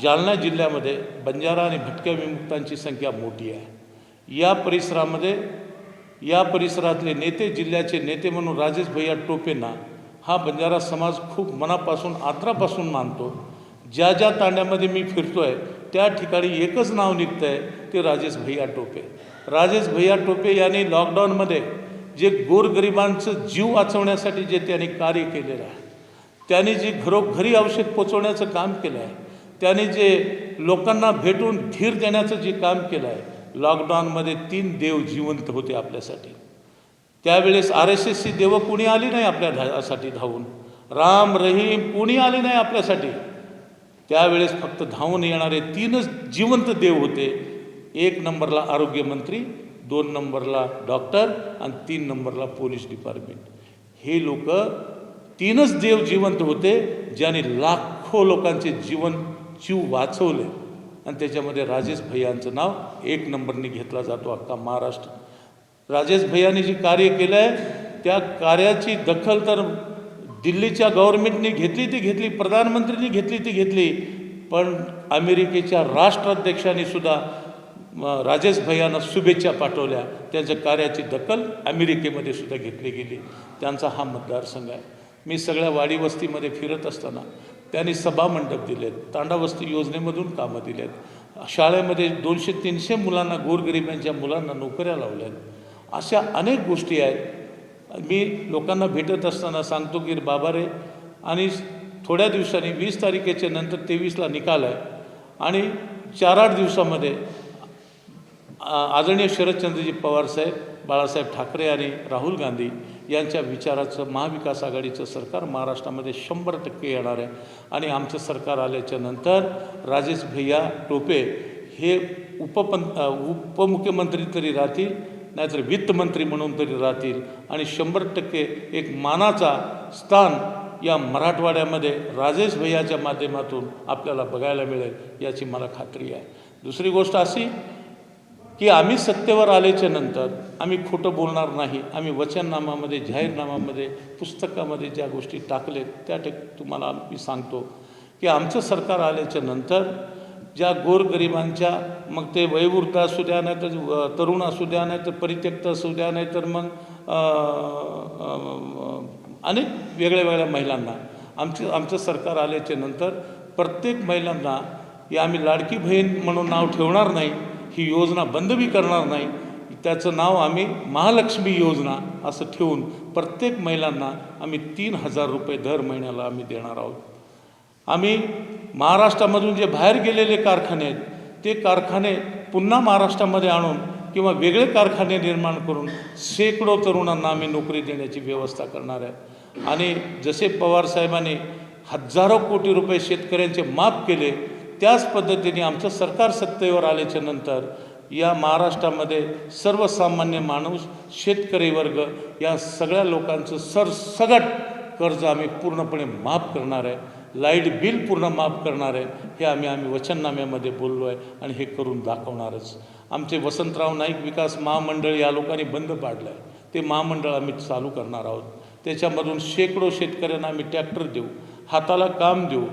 जालना जिल्ह्यामध्ये बंजारा आणि भटक्या विमुक्तांची संख्या मोठी आहे. या परिसरामध्ये या परिसरातले नेते जिल्ह्याचे नेते म्हणून राजेश भैया टोपेंना हा बंजारा समाज खूप मनापासून आदरापासून मानतो. ज्या ज्या तांड्यामध्ये मी फिरतो आहे त्या ठिकाणी एकच नाव निघतं आहे ते राजेश भैया टोपे. राजेश भैया टोपे यांनी लॉकडाऊनमध्ये जे गोरगरिबांचं जीव वाचवण्यासाठी जे त्यांनी कार्य केलेलं आहे त्यांनी जी घरोघरी औषध पोचवण्याचं काम केलं आहे त्याने जे लोकांना भेटून धीर देण्याचं जे काम केलं आहे लॉकडाऊनमध्ये तीन देव जिवंत होते आपल्यासाठी. त्यावेळेस आर एस एसची देवं कुणी आली नाही आपल्या धासाठी धावून? राम रहीम कुणी आले नाही आपल्यासाठी? त्यावेळेस फक्त धावून येणारे तीनच जिवंत देव होते. एक नंबरला आरोग्यमंत्री दोन नंबरला डॉक्टर आणि तीन नंबरला पोलीस डिपार्टमेंट. हे लोक तीनच देव जिवंत होते ज्याने लाखो लोकांचे जीवन जीव वाचवले. आणि त्याच्यामध्ये राजेश भैयांचं नाव एक नंबरने घेतला जातो अख्खा महाराष्ट्र. राजेश भैयाने जे कार्य केलं आहे त्या कार्याची दखल तर दिल्लीच्या गव्हर्नमेंटने घेतली ती घेतली प्रधानमंत्र्यांनी घेतली ती घेतली. पण अमेरिकेच्या राष्ट्राध्यक्षांनी सुद्धा राजेश भैयांना शुभेच्छा पाठवल्या. त्यांच्या कार्याची दखल अमेरिकेमध्ये सुद्धा घेतली गेली. त्यांचा हा मतदारसंघ आहे. मी सगळ्या वाडी वस्तीमध्ये फिरत असताना त्यांनी सभामंडप दिलेत तांडावस्ती योजनेमधून कामं दिलेत. शाळेमध्ये दोनशे तीनशे मुलांना गोरगरिबांच्या मुलांना नोकऱ्या लावल्यात. अशा अनेक गोष्टी आहेत. मी लोकांना भेटत असताना सांगतो की बाबा रे आणि थोड्या दिवसांनी वीस तारखेच्या नंतर तेवीसला निकाल आहे. आणि चार आठ दिवसामध्ये आदरणीय शरदचंद्रजी पवारसाहेब बाळासाहेब ठाकरे आणि राहुल गांधी यांच्या विचाराचं महाविकास आघाडीचं सरकार महाराष्ट्रामध्ये शंभर टक्के येणार आहे. आणि आमचं सरकार आल्याच्यानंतर राजेश भैया टोपे हे उपपं उपमुख्यमंत्री तरी राहतील नाहीतर वित्तमंत्री म्हणून तरी राहतील. आणि शंभर टक्के एक मानाचा स्थान या मराठवाड्यामध्ये राजेश भैयाच्या माध्यमातून आपल्याला बघायला मिळेल याची मला खात्री आहे. दुसरी गोष्ट अशी की आम्ही सत्तेवर आल्याच्यानंतर आम्ही खोटं बोलणार नाही. आम्ही वचननामामध्ये जाहीरनामामध्ये पुस्तकामध्ये ज्या गोष्टी टाकलेत त्या टेक तुम्हाला मी सांगतो की आमचं सरकार आल्याच्यानंतर ज्या गोरगरिबांच्या मग ते वयवृद्ध असू द्या नाही तर तरुण असू द्या नाही तर परित्यक्त असू द्या नाही तर मग अनेक वेगळ्या वेगळ्या महिलांना. आमचं आमचं सरकार आल्याच्यानंतर प्रत्येक महिलांना या आम्ही लाडकी बहीण म्हणून नाव ठेवणार नाही ही योजना बंद बी करणार नाही. त्याचं नाव आम्ही महालक्ष्मी योजना असं ठेवून प्रत्येक महिलांना आम्ही तीन हजार रुपये दर महिन्याला आम्ही देणार आहोत. आम्ही महाराष्ट्रामधून जे बाहेर गेलेले कारखाने आहेत ते कारखाने पुन्हा महाराष्ट्रामध्ये आणून किंवा वेगळे कारखाने निर्माण करून शेकडो तरुणांना आम्ही नोकरी देण्याची व्यवस्था करणार आहे. आणि जसे पवार साहेबांनी हजारो कोटी रुपये शेतकऱ्यांचे माफ केले त्याच पद्धतीने आमचं सरकार सत्तेवर आल्याच्यानंतर या महाराष्ट्रामध्ये सर्वसामान्य माणूस शेतकरी वर्ग या सगळ्या लोकांचं सरसगट कर्ज आम्ही पूर्णपणे माफ करणार आहे. लाइट बिल पूर्ण माफ करणार आहे. हे आम्ही आम्ही वचननाम्यामध्ये बोललो आहे आणि हे करून दाखवणारच. आमचे वसंतराव नाईक विकास महामंडळ या लोकांनी बंद पाडलं आहे ते महामंडळ आम्ही चालू करणार आहोत. त्याच्यामधून शेकडो शेतकऱ्यांना आम्ही ट्रॅक्टर देऊ. हाताला काम देऊ.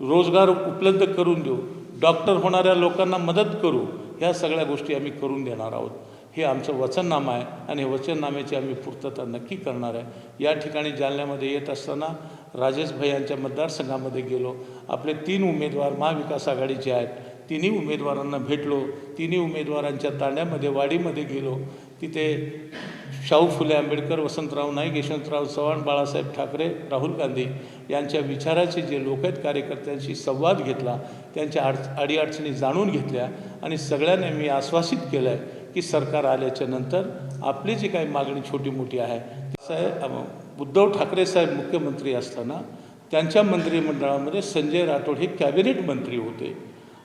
रोजगार उपलब्ध करून देऊ. डॉक्टर होणाऱ्या लोकांना मदत करू. ह्या सगळ्या गोष्टी आम्ही करून देणार आहोत. हे आमचं वचननामा आहे आणि हे वचननाम्याची आम्ही पूर्तता नक्की करणार आहे. या ठिकाणी जालन्यामध्ये येत असताना राजेश भैयांच्या मतदारसंघामध्ये गेलो. आपले तीन उमेदवार महाविकास आघाडीचे आहेत. तिन्ही उमेदवारांना भेटलो. तिन्ही उमेदवारांच्या तांड्यामध्ये वाडीमध्ये गेलो. तिथे शाहू फुले आंबेडकर वसंतराव नाईक यशवंतराव चव्हाण बाळासाहेब ठाकरे राहुल गांधी यांच्या विचाराचे जे लोक आहेत कार्यकर्त्यांशी संवाद घेतला त्यांच्या अड अडीअडचणी जाणून घेतल्या आणि सगळ्यांनी मी आश्वासित केलं आहे की सरकार आल्याच्यानंतर आपली जी काही मागणी छोटी मोठी आहे साहेब उद्धव ठाकरे साहेब मुख्यमंत्री असताना त्यांच्या मंत्रिमंडळामध्ये संजय राठोड हे कॅबिनेट मंत्री होते.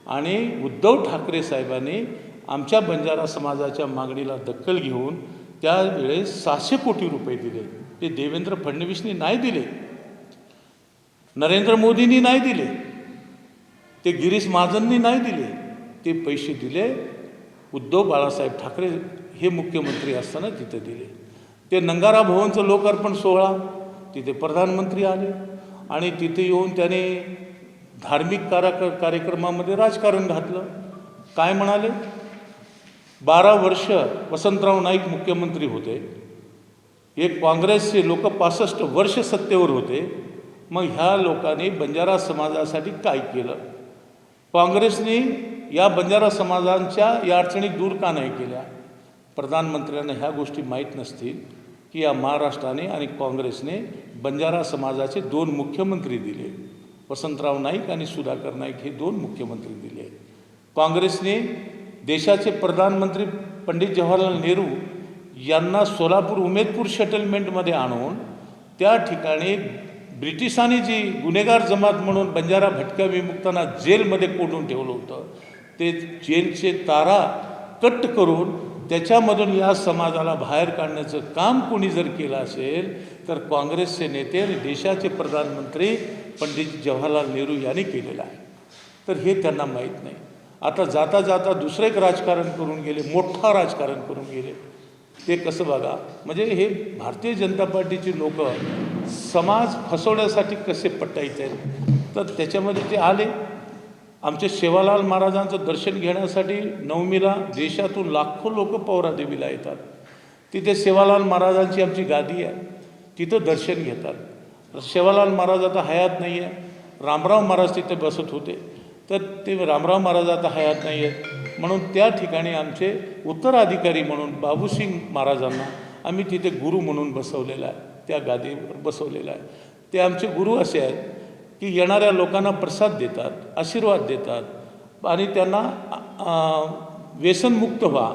आणि उद्धव ठाकरे साहेबांनी आमच्या बंजारा समाजाच्या मागणीला दखल घेऊन त्यावेळेस सहाशे कोटी रुपये दिले. ते देवेंद्र फडणवीसनी नाही दिले. नरेंद्र मोदींनी नाही दिले. ते गिरीश महाजननी नाही दिले. ते पैसे दिले. उद्धव बाळासाहेब ठाकरे हे मुख्यमंत्री असताना तिथे दिले. ते नंगारा भवनचं लोकार्पण सोहळा तिथे प्रधानमंत्री आले. आणि तिथे येऊन त्याने धार्मिक कारा कार्यक्रमामध्ये राजकारण घातलं. काय म्हणाले? बारा वर्ष वसंतराव नाईक मुख्यमंत्री होते. एक काँग्रेसचे लोक पासष्ट वर्ष सत्तेवर होते. मग ह्या लोकांनी बंजारा समाजासाठी काय केलं? काँग्रेसने या बंजारा समाजांच्या या अडचणी दूर का नाही केल्या? प्रधानमंत्र्यांना ह्या गोष्टी माहीत नसतील की या महाराष्ट्राने आणि काँग्रेसने बंजारा समाजाचे दोन मुख्यमंत्री दिले. वसंतराव नाईक आणि सुधाकर नाईक हे दोन मुख्यमंत्री दिले. काँग्रेसने देशाचे प्रधानमंत्री पंडित जवाहरलाल नेहरू यांना सोलापूर उमेदपूर सेटलमेंटमध्ये आणून त्या ठिकाणी ब्रिटिशांनी जी गुन्हेगार जमात म्हणून बंजारा भटक्या विमुक्तांना जेलमध्ये कोंडून ठेवलं होतं ते जेलचे तारा कट करून त्याच्यामधून या समाजाला बाहेर काढण्याचं काम कोणी जर केलं असेल तर काँग्रेसचे नेते आणि देशाचे प्रधानमंत्री पंडित जवाहरलाल नेहरू यांनी केलेलं आहे. तर हे त्यांना माहीत नाही. आता जाता जाता दुसरं एक राजकारण करून गेले मोठा राजकारण करून गेले. ते कसं बघा? म्हणजे हे भारतीय जनता पार्टीची लोक समाज फसवण्यासाठी कसे पटायचे आहेत? तर त्याच्यामध्ये ते आले. आमचे शेवालाल महाराजांचं दर्शन घेण्यासाठी नवमीला देशातून लाखो लोक पौरादेवीला येतात. तिथे सेवालाल महाराजांची आमची गादी आहे. तिथं दर्शन घेतात. सेवालाल महाराज आता हयात नाही आहे रामराव महाराज तिथे बसत होते. तर ते रामराव महाराज आता हयात नाही आहेत म्हणून त्या ठिकाणी आमचे उत्तराधिकारी म्हणून बाबूसिंग महाराजांना आम्ही तिथे गुरु म्हणून बसवलेला आहे. त्या गादीवर बसवलेलं आहे. ते आमचे गुरु असे आहेत की येणाऱ्या लोकांना प्रसाद देतात आशीर्वाद देतात आणि त्यांना व्यसनमुक्त व्हा.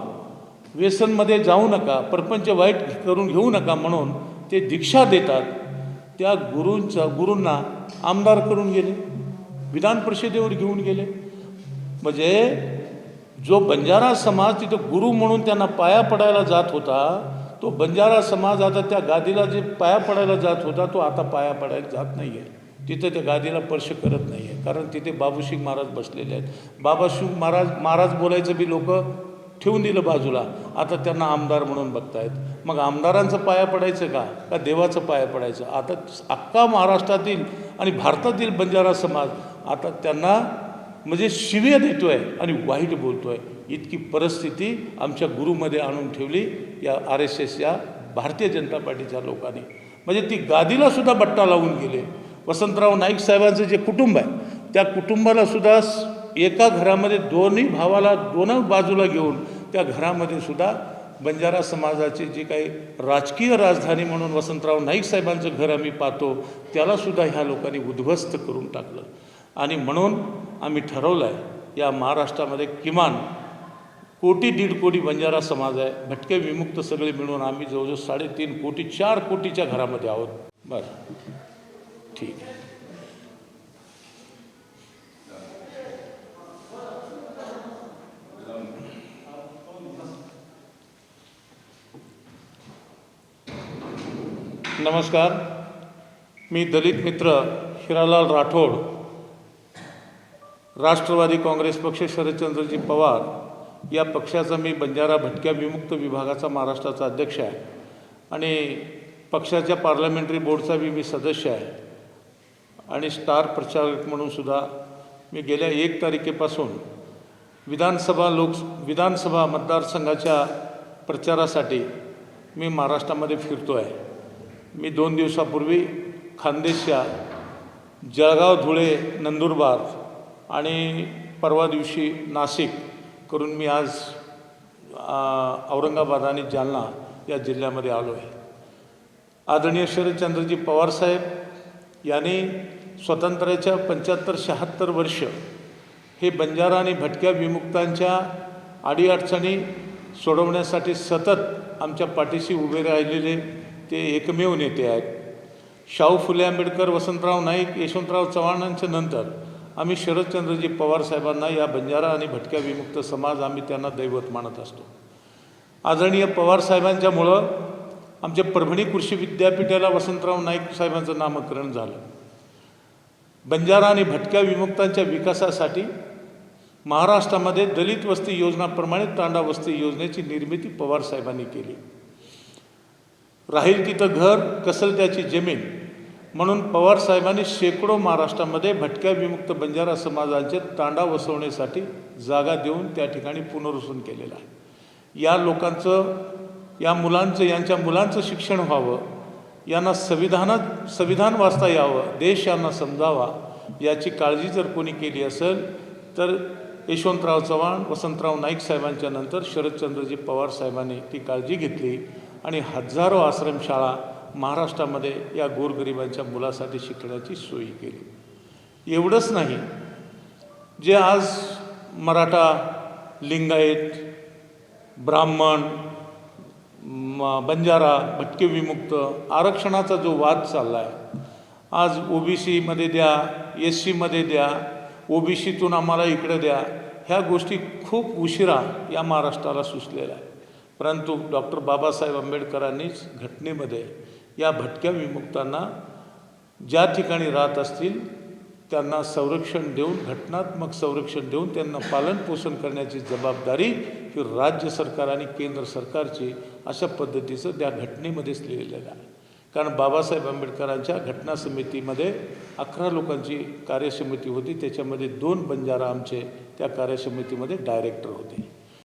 व्यसनमध्ये जाऊ नका प्रपंच वाईट करून घेऊ नका म्हणून ते दीक्षा देतात. त्या गुरूंचा गुरूंना आमदार करून गेले. विधान परिषदेवर घेऊन गेले. म्हणजे जो बंजारा समाज तिथं गुरु म्हणून त्यांना पाया पडायला जात होता तो बंजारा समाज आता त्या गादीला जे पाया पडायला जात होता तो आता पाया पडायला जात नाही आहे तिथं त्या गादीला स्पर्श करत नाही आहे कारण तिथे बाबूशिंग महाराज बसलेले आहेत. बाबाशिंग महाराज महाराज बोलायचं बी लोक ठेवून दिलं बाजूला. आता त्यांना आमदार म्हणून बघतायत. मग आमदारांचं पाया पडायचं का? का देवाचं पाया पडायचं? आता अख्खा महाराष्ट्रातील आणि भारतातील बंजारा समाज आता त्यांना म्हणजे शिव्या आहे आणि वाईट बोलतो आहे इतकी परिस्थिती आमच्या गुरुमध्ये आणून ठेवली या आर एस एस या भारतीय जनता पार्टीच्या लोकांनी. म्हणजे ती गादीला सुद्धा बट्टा लावून गेले. वसंतराव नाईक साहेबांचं जे कुटुंब आहे त्या कुटुंबाला सुद्धा एका घरामध्ये दोन्ही भावाला दोन बाजूला घेऊन त्या घरामध्ये सुद्धा बंजारा समाजाची जी काही राजकीय राजधानी म्हणून वसंतराव नाईक साहेबांचं घर आम्ही पाहतो त्यालासुद्धा ह्या लोकांनी उद्ध्वस्त करून टाकलं. आणि म्हणून आम्ही ठरवलं आहे या महाराष्ट्रामध्ये किमान कोटी दीड कोटी बंजारा समाज आहे. भटके विमुक्त सगळे मिळून आम्ही जवळजवळ साडेतीन कोटी चार कोटीच्या घरामध्ये आहोत. बरं. ठीक आहे. नमस्कार. मी दलित मित्र हिरालाल राठोड. राष्ट्रवादी काँग्रेस पक्ष शरदचंद्रजी पवार या पक्षाचा मी बंजारा भटक्या विमुक्त विभागाचा महाराष्ट्राचा अध्यक्ष आहे. आणि पक्षाच्या पार्लमेंटरी बोर्डचा बी मी सदस्य आहे. आणि स्टार प्रचारक म्हणून सुद्धा मी गेल्या एक तारखेपासून विधानसभा लोक विधानसभा मतदारसंघाच्या प्रचारासाठी मी महाराष्ट्रामध्ये फिरतो आहे मी दोन दिवसापूर्वी खानदेशच्या जळगाव धुळे नंदुरबार आणि परवा दिवशी नाशिक करून मी आज औरंगाबाद आणि जालना या जिल्ह्यामध्ये आलो आहे. आदरणीय शरदचंद्रजी पवारसाहेब यांनी स्वातंत्र्याच्या पंच्याहत्तर शहात्तर वर्ष हे बंजारा आणि भटक्या विमुक्तांच्या अडीअडचणी सोडवण्यासाठी सतत आमच्या पाठीशी उभे राहिलेले ते एकमेव नेते आहेत. शाहू फुले आंबेडकर वसंतराव नाईक यशवंतराव चव्हाणांच्या नंतर आम्ही शरदचंद्रजी पवार साहेबांना या बंजारा आणि भटक्या विमुक्त समाज आम्ही त्यांना दैवत मानत असतो. आदरणीय पवार साहेबांच्यामुळं आमच्या परभणी कृषी विद्यापीठाला वसंतराव नाईक साहेबांचं नामकरण झालं. बंजारा आणि भटक्या विमुक्तांच्या विकासासाठी महाराष्ट्रामध्ये दलित वस्ती योजनाप्रमाणे तांडा वस्ती योजनेची निर्मिती पवार साहेबांनी केली. राहील तिथं घर कसल त्याची जमीन? म्हणून पवार साहेबांनी शेकडो महाराष्ट्रामध्ये भटक्या विमुक्त बंजारा समाजांचे तांडा वसवण्यासाठी जागा देऊन त्या ठिकाणी पुनर्वसन केलेलं आहे. या लोकांचं या मुलांचं यांच्या मुलांचं शिक्षण व्हावं यांना संविधानात संविधान वाचता यावं देश यांना समजावा याची काळजी जर कोणी केली असेल तर यशवंतराव चव्हाण वसंतराव नाईक साहेबांच्या नंतर शरदचंद्रजी पवार साहेबांनी ती काळजी घेतली. आणि हजारो आश्रमशाळा महाराष्ट्रामध्ये या गोरगरिबांच्या मुलासाठी शिकण्याची सोयी केली. एवढंच नाही जे आज मराठा लिंगायत ब्राह्मण म- बंजारा भटके विमुक्त आरक्षणाचा जो वाद चालला आहे आज ओ बी सीमध्ये द्या एस सीमध्ये द्या ओ बी सीतून आम्हाला इकडं द्या ह्या गोष्टी खूप उशिरा या महाराष्ट्राला सुचलेल्या आहे परंतु डॉक्टर बाबासाहेब आंबेडकरांनीच घटनेमध्ये या भटक्या विमुक्तांना ज्या ठिकाणी राहत असतील त्यांना संरक्षण देऊन घटनात्मक संरक्षण देऊन त्यांना पालनपोषण करण्याची जबाबदारी ही राज्य सरकार आणि केंद्र सरकारची अशा पद्धतीचं त्या घटनेमध्येच लिहिलेलं आहे. कारण बाबासाहेब आंबेडकरांच्या घटना समितीमध्ये अकरा लोकांची कार्यसमिती होती. त्याच्यामध्ये दोन बंजारा आमचे त्या कार्यसमितीमध्ये डायरेक्टर होते.